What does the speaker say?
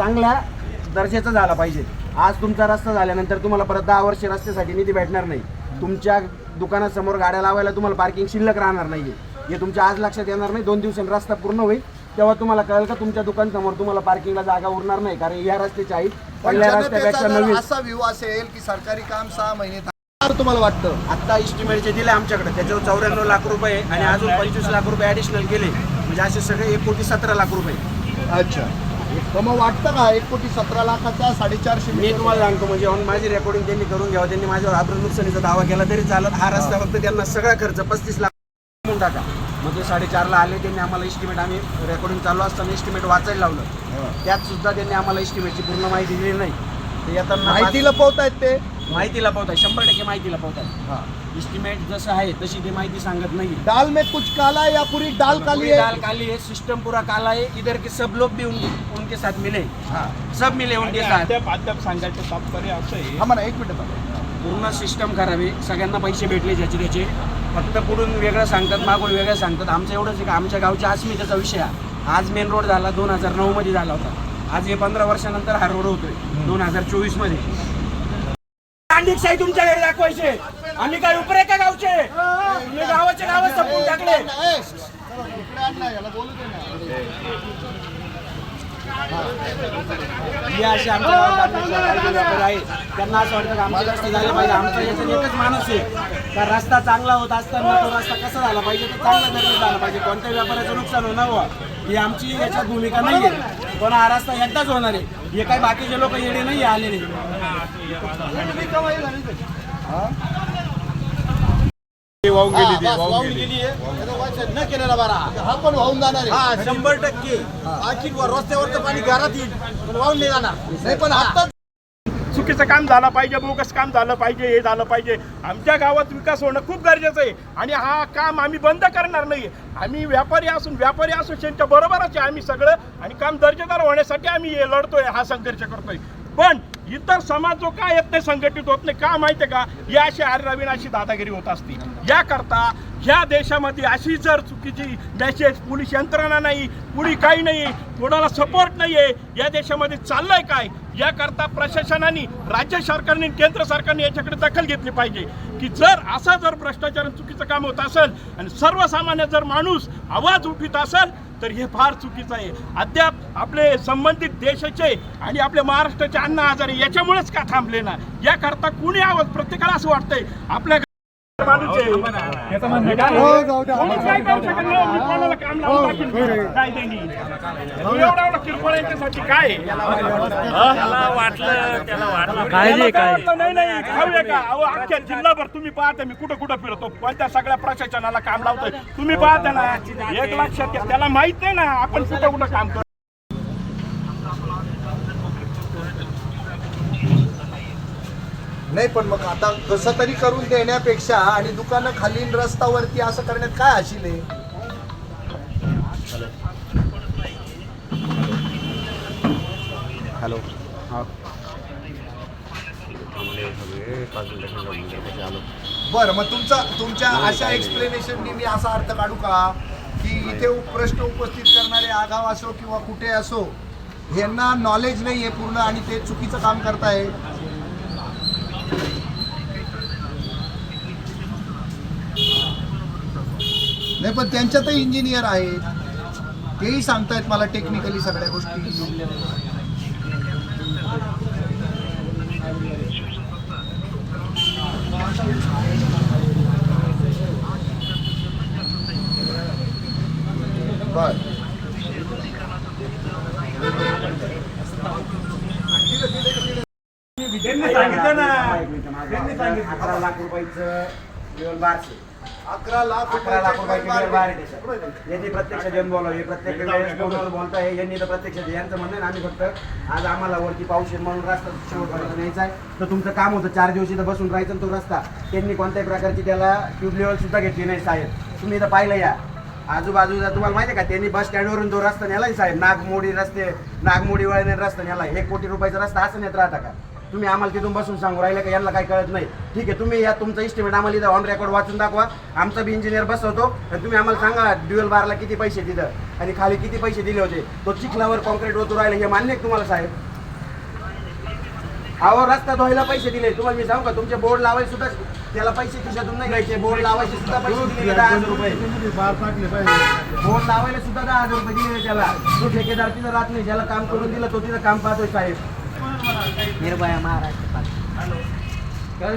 चांगल्या दर्जाचा झाला पाहिजे. आज तुमचा रस्ता झाल्यानंतर तुम्हाला परत दहा वर्ष रस्त्यासाठी निधी भेटणार नाही. तुमच्या दुकानासमोर गाड्या लावायला तुम्हाला पार्किंग शिल्लक राहणार नाहीये. हे तुमच्या आज लक्षात येणार नाही. दोन दिवसांनी रस्ता पूर्ण होईल. तेव्हा तुम्हाला कळेल का तुमच्या दुकानसमोर तुम्हाला पार्किंगला जागा उरणार नाही. कारण या रस्त्याची आई पहिल्या रस्त्यापेक्षा नवीन. असा व्ह्यू असेल की सरकारी काम सहा महिने तुम्हाला वाटतं? आता इस्टिमेटचे दिले आमच्याकडे त्याच्यावर चौऱ्याण्णव लाख रुपये आणि अजून पंचवीस लाख रुपये ॲडिशनल केले. म्हणजे असे सगळे एक कोटी सतरा लाख रुपये. अच्छा. तर मग वाटतं का एक कोटी सतरा लाखाचा साडेचारशे मी तुम्हाला सांगतो म्हणजे माझी रेकॉर्डिंग त्यांनी करून घ्यावं त्यांनी माझ्यावर आब्रू नुकसानीचा दावा केला तरी चालत हा रस्ता फक्त त्यांना सगळा खर्च पस्तीस लाख म्हणून टाका. मग ते साडेचारला आले त्यांनी आम्हाला इस्टिमेट आम्ही रेकॉर्डिंग चालू असताना इस्टिमेट वाचायला लावलं. त्यात सुद्धा त्यांनी आम्हाला इस्टिमेटची पूर्ण माहिती दिली नाही. ते येताना माहिती लपवतायत ते. माहिती लपवताय शंभर टक्के माहिती लपवताय इस्टिमेट जसं आहे तशी ते माहिती सांगत नाही. दाल में कुछ काला है या पूरी दाल काली पूरी है? दाल काली है सिस्टम पूरा काला है इधर के सब लोग भी उनके, उनके साथ मिले। हा। सब मिले उनके साथ। अद्याप सांगायचं तात्पर्य असं आहे. हा एक मिनिट थांबा. पूर्ण सिस्टम खराब आहे सगळ्यांना पैसे भेटले ज्याचे त्याचे. फक्त पुढून वेगळं सांगतात मागून वेगळं सांगतात. आमचं एवढंच आहे का आमच्या गावच्या अस्मितेचा विषय आज मेन रोड झाला दोन हजार नऊ मध्ये झाला होता. आज हे पंधरा वर्षानंतर हा रोड होतोय दोन हजार चोवीसमध्ये. दांडिकशाही तुमच्या घरी दाखवायचे. आम्ही काय उपरे का गावचे? तुम्ही गावाचे गावात संपून टाकले. असे त्यांना असं वाटतं आमचे रस्ते झाले पाहिजे. आमचा याच्यात एकच माणूस आहे. का रस्ता चांगला होत असताना तो रस्ता कसा झाला पाहिजे तो चांगला दर्जाचा झाला पाहिजे. कोणत्या व्यापाऱ्याचं नुकसान होणार ही आमची याच्यात भूमिका नाही आहे. पण हा रस्ता एकदाच होणार आहे. हे काही बाकीचे लोक येणे नाही आलेले. वाहून गेली ती वाहून वाहून गेली गेली आहे. त्याचा वाचन न केलेला बरा. हा पण वाहून जाणार आहे. हा शंभर टक्के. आणखी रस्त्यावरचं पाणी घरात येईल पण वाहून नाही जाणार. नाही पण आता चुकीचं काम झालं पाहिजे बोगस काम झालं पाहिजे हे झालं पाहिजे. आमच्या गावात विकास होणं खूप गरजेचं आहे. आणि हा काम आम्ही बंद करणार नाही आम्ही व्यापारी असून व्यापारी असोसिएशनच्या बरोबरच आहे आम्ही सगळं. आणि काम दर्जेदार होण्यासाठी आम्ही हे लढतोय हा संघर्ष करतोय. पण इतर समाज जो काय येत नाही संघटित होत नाही. का माहिती आहे का? या अशी आररावीन अशी दादागिरी होत असते. याकरता ह्या देशामध्ये अशी जर चुकीची मेसेज पोलीस यंत्रणा नाही कुणी काही नाही कोणाला सपोर्ट नाही आहे या देशामध्ये चाललंय काय? याकरता प्रशासनाने राज्य सरकारने केंद्र सरकारने याच्याकडे दखल घेतली पाहिजे. की जर असा जर भ्रष्टाचार चुकीचं काम होत असेल आणि सर्वसामान्य जर माणूस आवाज उठवित असेल तर हे फार चुकीचं आहे. अद्याप आपले संबंधित देशाचे आणि आपल्या महाराष्ट्राचे अण्णा आजारी याच्यामुळेच का थांबले ना? याकरता कुणी आवाज? प्रत्येकाला असं वाटतंय आपल्या माणूस आहे. कोणाला काम लावून टाकीन. काय त्यांनी? एवढा एवढा किरकोळ याच्यासाठी काय? वाटलं? नाही नाही खाऊया का? अहो अख्ख्या जिल्हाभर तुम्ही पाहता मी कुठं कुठं फिरतो? कोणत्या सगळ्या प्रशासनाला काम लावतोय? तुम्ही पाहता ना एक लक्षात घ्या त्याला माहीत नाही ना आपण कुठं कुठं काम करतो नाही पण मग आता कसं तरी करून देण्यापेक्षा आणि दुकानं खाली न रस्त्यावरती असं करण्यात काय हशील आहे हॅलो. हा. बरं मग तुमचा तुमच्या अशा एक्सप्लेनेशननी मी असा अर्थ काढू का? की इथे उप- प्रश्न उपस्थित करणारे आगाव असो किंवा कुठे असो यांना नॉलेज नाही आहे पूर्ण आणि ते चुकीचं काम करताय नाही पण त्यांच्यातही इंजिनियर आहेत तेही सांगतायत मला टेक्निकली सगळ्या गोष्टी. बर. त्यांनी सांगितलं ना. त्यांनी सांगितलं. अकरा लाख रुपयाचं लेवल बारशे अकरा लाख अकरा लाख रुपयाचे लेवल बार आहे त्याच्यात. यांनी प्रत्यक्ष देऊन बोलावे प्रत्येक वेळेस बोलताय यांनी तर प्रत्यक्ष यांचं म्हणणं आहे ना, आम्ही फक्त आज आम्हाला वरती पावशे म्हणून रस्ता शेवटपर्यंत न्यायचा आहे. तर तुमचं काम होतं चार दिवस इथं बसून राहायचं आणि तो रस्ता. त्यांनी कोणत्याही प्रकारची त्याला ट्यूब लेवल सुद्धा घेतली नाही साहेब. तुम्ही इथं पाहिलं या. आजूबाजूला तुम्हाला माहिती आहे का त्यांनी बस स्टँडवरून तो रस्ता नेलाय साहेब. नागमोडी रस्ते नागमोडी वळणे रस्ता नेलाय. एक कोटी रुपयाचा रस्ता असं नेत राहता का? तुम्ही आम्हाला तिथून बसून सांगू राहिले का? यांना काही कळत नाही. ठीक आहे तुम्ही या तुमचं इस्टिमेट आम्हाला इथं ऑन रेकॉर्ड वाचून दाखवा. आमचा बी इंजिनियर बसवतो आणि तुम्ही आम्हाला सांगा ड्युअल बारला किती पैसे तिथं आणि खाली किती पैसे दिले होते? तो चिखलावर कॉन्क्रीट ओतू राहिले हे मान्य तुम्हाला साहेब? अहो रस्ता धुवायला पैसे दिले. तुम्हाला मी सांगू का तुमचे बोर्ड लावायला सुद्धा त्याला पैसे खिशातून नाही घ्यायचे. बोर्ड लावायचे सुद्धा पैसे दिले दहा हजार रुपये. बोर्ड लावायला सुद्धा दहा हजार रुपये दिले त्याला. तो ठेकेदार तिथं राहत नाही ज्याला काम करून दिलं तो तिथं काम पाहतोय साहेब. निर्भया महाराष्ट्र काय